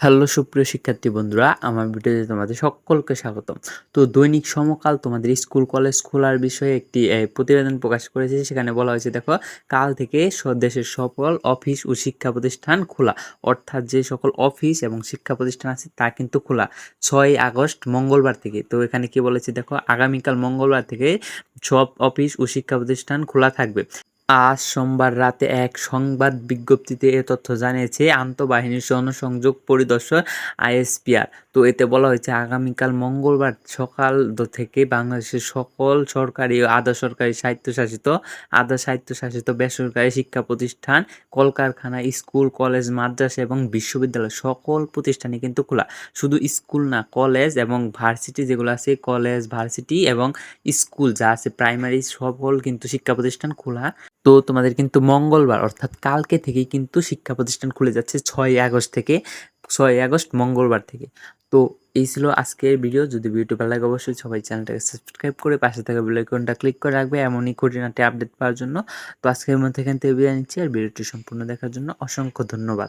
Hello সুপ্রিয় শিক্ষার্থী বন্ধুরা, আমার ভিডিওতে তোমাদের সকলকে স্বাগতম। তো দৈনিক সমকাল তোমাদের স্কুল, কলেজ, খোলার বিষয়ে একটি প্রতিবেদন প্রকাশ করেছে। সেখানে বলা হয়েছে, দেখো, কাল থেকে দেশের সকল অফিস ও শিক্ষা প্রতিষ্ঠান খোলা। অর্থাৎ যে সকল অফিস এবং শিক্ষা প্রতিষ্ঠান আছে, তা কিন্তু খোলা। ছয় আগস্ট, মঙ্গলবার থেকে। তো এখানে কি বলেছে, দেখো, আগামীকাল মঙ্গলবার থেকে সব অফিস ও শিক্ষা প্রতিষ্ঠান খোলা থাকবে। আজ সোমবার রাতে এক সংবাদ বিজ্ঞপ্তিতে এ তথ্য জানিয়েছে আন্তঃবাহিনী জনসংযোগ পরিদর্শক আইএসপিআর। তো এতে বলা হয়েছে আগামীকাল মঙ্গলবার সকাল থেকে বাংলাদেশের সকল সরকারি আধা সরকারি স্বায়ত্তশাসিত, আধা স্বায়ত্তশাসিত বেসরকারি শিক্ষা প্রতিষ্ঠান, কলকারখানা, স্কুল, কলেজ, মাদ্রাসা এবং বিশ্ববিদ্যালয় সকল প্রতিষ্ঠানই কিন্তু খোলা। শুধু স্কুল না, কলেজ এবং ভার্সিটি যেগুলো আছে, কলেজ, ভার্সিটি এবং স্কুল যা আছে, প্রাইমারি সকল কিন্তু শিক্ষা প্রতিষ্ঠান খোলা। তো তোমাদের কিন্তু মঙ্গলবার অর্থাৎ কালকে থেকেই কিন্তু শিক্ষা প্রতিষ্ঠান খুলে যাচ্ছে ছয় আগস্ট থেকে। ছয় আগস্ট, মঙ্গলবার থেকে। তো এই ছিল আজকের ভিডিও। যদি ভিডিওটি ভালো লাগে, অবশ্যই সবাই চ্যানেলটাকে সাবস্ক্রাইব করে পাশে থাকা বেলাইকনটা ক্লিক করে রাখবে। এমনই খুঁটিনাটি আপডেট পাওয়ার জন্য। তো আজকের মধ্যে এখান থেকে বিদায় নিচ্ছি। আর ভিডিওটি সম্পূর্ণ দেখার জন্য অসংখ্য ধন্যবাদ।